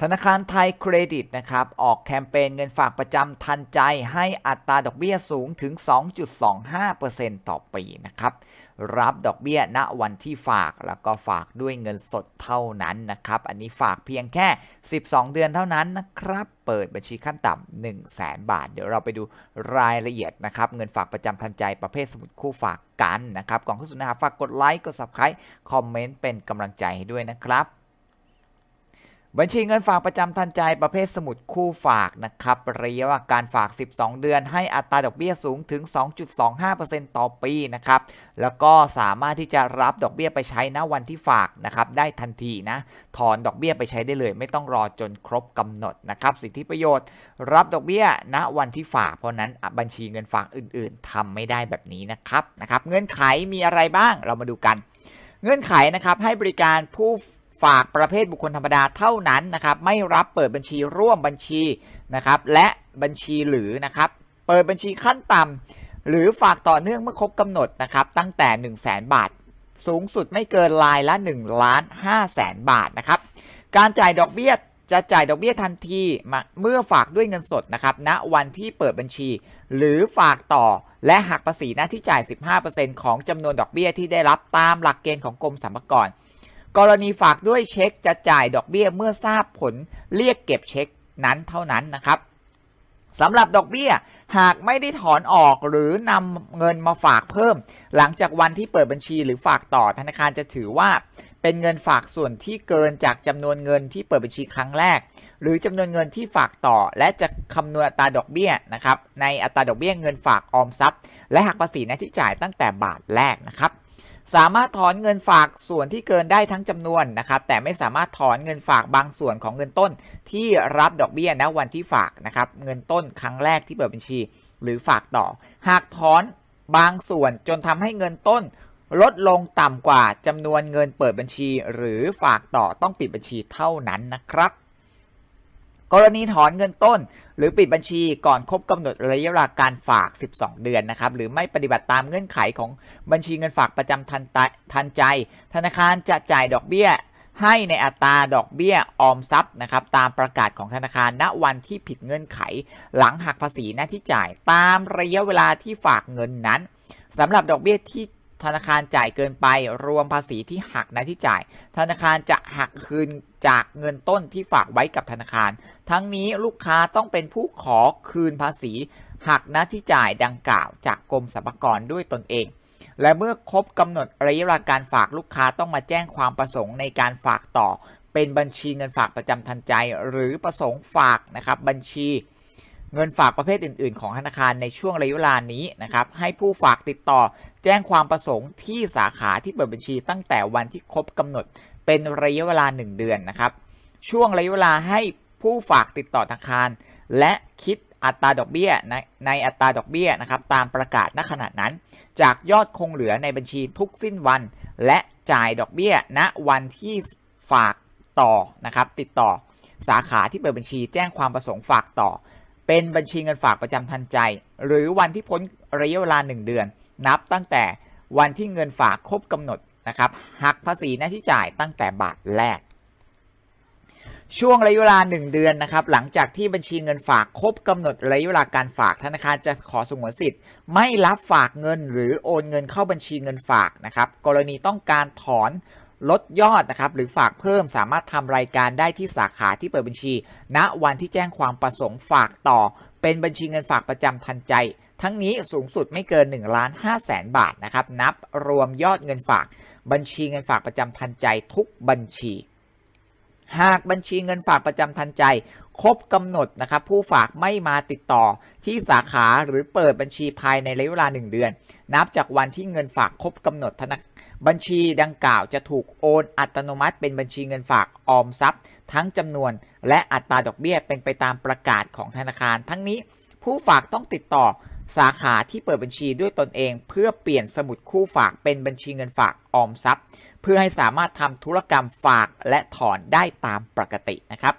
ธนาคารไทยเครดิตนะครับออกแคมเปญเงินฝากประจำทันใจให้อัตราดอกเบี้ยสูงถึง 2.25%ต่อปีนะครับรับดอกเบี้ยณวันที่ฝากแล้วก็ฝากด้วยเงินสดเท่านั้นนะครับ อันนี้ฝากเพียงแค่ 12 เดือนเท่านั้นนะครับ เปิดบัญชีขั้นต่ำ1 0 0 0 0แบาท เดี๋ยวเราไปดูรายละเอียดนะครับ เงินฝากประจำทันใจประเภทสมุดคู่ฝากกันนะครับก่อนเข้าสู่นะครับฝากกดไลค์กด subscribe คอมเมนต์เป็นกำลังใจให้ด้วยนะครับ บัญชีเงินฝากประจำทันใจประเภทสมุดคู่ฝากนะครับระยะการฝาก 12 เดือน ให้อัตราดอกเบี้ยสูงถึง 2.25%ต่อปีนะครับ แล้วก็สามารถที่จะรับดอกเบี้ยไปใช้ณวันที่ฝากนะครับ ได้ทันทีนะ ถอนดอกเบี้ยไปใช้ได้เลย ไม่ต้องรอจนครบกำหนดนะครับ สิทธิประโยชน์ รับดอกเบี้ยณวันที่ฝาก เพราะนั้นบัญชีเงินฝากอื่น ๆทำไม่ได้แบบนี้นะครับนะครับ เงื่อนไขมีอะไรบ้าง เรามาดูกันเงื่อนไขนะครับให้บริการผู้ ฝากประเภทบุคคลธรรมดาเท่านั้นนะครับไม่รับเปิดบัญชีร่วมบัญชีนะครับและบัญชีหรือนะครับเปิดบัญชีขั้นต่ำหรือฝากต่อเนื่องเมื่อครบกำหนดนะครับตั้งแต่ 1 0 0 0 0แบาท สูงสุดไม่เกินรายละ1ล้าน5แสนบาทนะครับการจ่ายดอกเบี้ยจะจ่ายดอกเบี้ยทันทีเมื่อฝากด้วยเงินสดนะครับณวันที่เปิดบัญชี หรือฝากต่อและหักภาษีหน้าที่จ่าย 15%ของจำนวนดอกเบี้ยที่ได้รับตามหลักเกณฑ์ของกรมสรรพากร กรณีฝากด้วยเช็คจะจ่ายดอกเบี้ยเมื่อทราบผลเรียกเก็บเช็คนั้นเท่านั้นนะครับสำหรับดอกเบี้ยหากไม่ได้ถอนออกหรือนำเงินมาฝากเพิ่ม หลังจากวันที่เปิดบัญชีหรือฝากต่อธนาคารจะถือว่า เป็นเงินฝากส่วนที่เกินจากจำนวนเงินที่เปิดบัญชีครั้งแรก หรือจำนวนเงินที่ฝากต่อ และจะคำนวณอัตราดอกเบี้ยนะครับในอัตราดอกเบี้ยเงินฝากออมทรัพย์ และหักภาษีหน้าที่จ่ายตั้งแต่บาทแรกนะครับ สามารถถอนเงินฝากส่วนที่เกินได้ทั้งจำนวนนะครับแต่ไม่สามารถถอนเงินฝากบางส่วนของเงินต้น ที่รับดอกเบี้ยณวันที่ฝากนะครับเงินต้นครั้งแรกที่เปิดบัญชี หรือฝากต่อ หากถอนบางส่วนจนทำให้เงินต้น ลดลงต่ำกว่าจำนวนเงินเปิดบัญชี หรือฝากต่อต้องปิดบัญชีเท่านั้นนะครับ กรณีถอนเงินต้น หรือปิดบัญชีก่อนครบกำหนดระยะเวลาการฝาก 12 เดือนนะครับ หรือไม่ปฏิบัติตามเงื่อนไขของบัญชีเงินฝากประจำทันทันใจ ธนาคารจะจ่ายดอกเบี้ยให้ในอัตราดอกเบี้ยออมทรัพย์นะครับตามประกาศของธนาคารณวันที่ผิดเงื่อนไข หลังหักภาษีหน้าที่จ่ายตามระยะเวลาที่ฝากเงินนั้นสำหรับดอกเบี้ยที่ธนาคารจ่ายเกินไปรวมภาษีที่หักหน้าที่จ่าย ธนาคารจะหักคืนจากเงินต้นที่ฝากไว้กับธนาคาร ทั้งนี้ลูกค้าต้องเป็นผู้ขอคืนภาษีหักหน้าที่จ่ายดังกล่าวจากกรมสรรพากรด้วยตนเอง และเมื่อครบกำหนดระยะเวลาการฝากลูกค้าต้องมาแจ้งความประสงค์ในการฝากต่อ เป็นบัญชีเงินฝากประจำทันใจ หรือประสงค์ฝากนะครับบัญชีเงินฝากประเภทอื่น ๆ ของธนาคารในช่วงระยะเวลานี้นะครับให้ผู้ฝากติดต่อแจ้งความประสงค์ที่สาขาที่เปิดบัญชีตั้งแต่วันที่ครบกำหนดเป็นระยะเวลา 1 เดือนนะครับช่วงระยะเวลาให้ ผู้ฝากติดต่อธนาคาร และคิดอัตราดอกเบี้ยในในอัตราดอกเบี้ยนะครับตามประกาศณขณะนั้น จากยอดคงเหลือในบัญชีทุกสิ้นวัน และจ่ายดอกเบี้ยณวันที่ฝากต่อนะครับติดต่อสาขาที่เปิดบัญชีแจ้งความประสงค์ฝากต่อ เป็นบัญชีเงินฝากประจำทันใจ หรือวันที่พ้นระยะเวลา 1 เดือน นับตั้งแต่วันที่เงินฝากครบกำหนดนะครับหักภาษีหน้าที่จ่ายตั้งแต่บาทแรก ช่วงระยะเวลา 1 เดือนนะครับหลังจากที่บัญชีเงินฝากครบกำหนดระยะเวลาการฝากธนาคารจะขอสงวนสิทธิ์ ไม่รับฝากเงินหรือโอนเงินเข้าบัญชีเงินฝากนะครับกรณีต้องการถอนลดยอดนะครับหรือฝากเพิ่มสามารถทำรายการได้ที่สาขาที่เปิดบัญชี ณวันที่แจ้งความประสงค์ฝากต่อ เป็นบัญชีเงินฝากประจำทันใจ ทั้งนี้สูงสุดไม่เกิน1ล้าน5แสนบาทนะครับนับรวมยอดเงินฝาก บัญชีเงินฝากประจำทันใจทุกบัญชี หากบัญชีเงินฝากประจำทันใจ ครบกำหนดนะครับผู้ฝากไม่มาติดต่อที่สาขาหรือเปิดบัญชีภายในระยะเวลา 1 เดือน นับจากวันที่เงินฝากครบกำหนดธนาบัญชีดังกล่าวจะถูกโอนอัตโนมัติเป็นบัญชีเงินฝากออมทรัพย์ ทั้งจำนวน และอัตราดอกเบี้ยเป็นไปตามประกาศของธนาคาร ทั้งนี้ผู้ฝากต้องติดต่อสาขาที่เปิดบัญชีด้วยตนเอง เพื่อเปลี่ยนสมุดคู่ฝากเป็นบัญชีเงินฝากออมทรัพย์ เพื่อให้สามารถทำธุรกรรมฝากและถอนได้ตามปกตินะครับ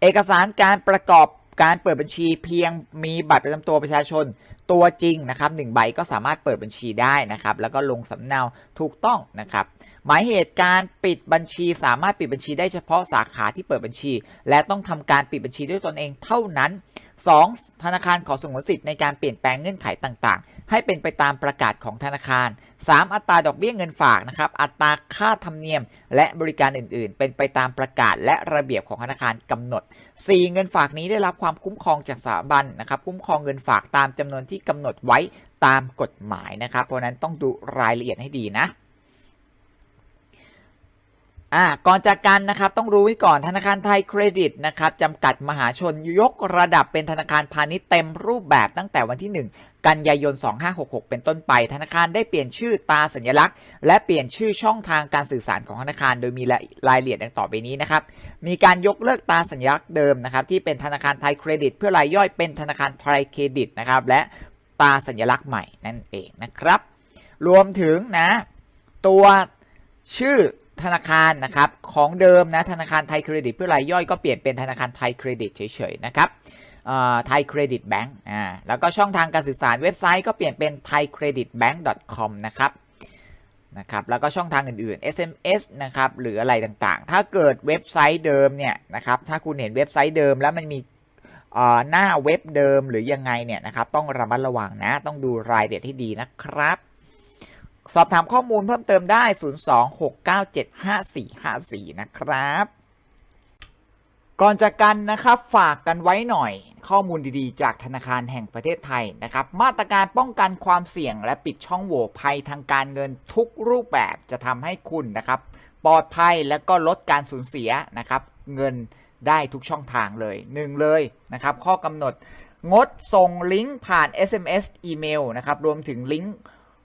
เอกสารการประกอบการเปิดบัญชีเพียงมีบัตรประจำตัวประชาชนตัวจริงนะครับ1ใบก็สามารถเปิดบัญชีได้นะครับ แล้วก็ลงสำเนาถูกต้องนะครับ หมายเหตุการปิดบัญชีสามารถปิดบัญชีได้เฉพาะสาขาที่เปิดบัญชี และต้องทำการปิดบัญชีด้วยตนเองเท่านั้น 2. ธนาคารขอสงวนสิทธิ์ในการเปลี่ยนแปลงเงื่อนไขต่างๆ ให้เป็นไปตามประกาศของธนาคาร 3. อัตราดอกเบี้ยเงินฝากนะครับ อัตราค่าธรรมเนียม และบริการอื่นๆ เป็นไปตามประกาศและระเบียบของธนาคารกำหนด 4. เงินฝากนี้ได้รับความคุ้มครองจากสถาบันนะครับ คุ้มครองเงินฝากตามจำนวนที่กำหนดไว้ตามกฎหมายนะครับ เพราะนั้นต้องดูรายละเอียดให้ดีนะ อ่าก่อนจากกันนะครับต้องรู้ไว้ก่อนธนาคารไทยเครดิตนะครับจำกัดมหาชนยกระดับเป็นธนาคารพาณิชย์เต็มรูปแบบตั้งแต่วันที่ 1 กันยายน 2566 เป็นต้นไป ธนาคารได้เปลี่ยนชื่อตาสัญลักษณ์ และเปลี่ยนชื่อช่องทางการสื่อสารของธนาคาร โดยมีรายละเอียดดังต่อไปนี้นะครับมีการยกเลิกตาสัญลักษณ์เดิมนะครับที่เป็นธนาคารไทยเครดิต เพื่อรายย่อยเป็นธนาคารไทยเครดิตนะครับและตาสัญลักษณ์ใหม่นั่นเองนะครับ รวมถึงนะตัวชื่อ ธนาคารนะครับของเดิมนะธนาคารไทยเครดิตเพื่อรายย่อยก็เปลี่ยนเป็นธนาคารไทยเครดิตเฉยๆนะครับไทยเครดิตแบงก์อ่าแล้วก็ช่องทางการสื่อสารเว็บไซต์ก็เปลี่ยนเป็น thaicreditbank.com นะครับนะครับแล้วก็ช่องทางอื่นๆ SMS นะครับหรืออะไรต่างๆ ถ้าเกิดเว็บไซต์เดิมเนี่ยนะครับถ้าคุณเห็นเว็บไซต์เดิมแล้วมันมีหน้าเว็บเดิมหรือยังไงเนี่ยนะครับต้องระมัดระวังนะต้องดูรายละเอียดให้ดีนะครับ สอบถามข้อมูลเพิ่มเติมได้ 026975454 นะครับ ก่อนจากกันนะครับฝากกันไว้หน่อย ข้อมูลดีๆ จากธนาคารแห่งประเทศไทยนะครับ มาตรการป้องกันความเสี่ยงและปิดช่องโหว่ภัยทางการเงินทุกรูปแบบจะทำให้คุณนะครับ ปลอดภัยและก็ลดการสูญเสียนะครับ เงินได้ทุกช่องทางเลยหนึ่งเลยนะครับ ข้อกำหนดงดส่งลิงก์ผ่าน SMS อีเมลนะครับ รวมถึงลิงก์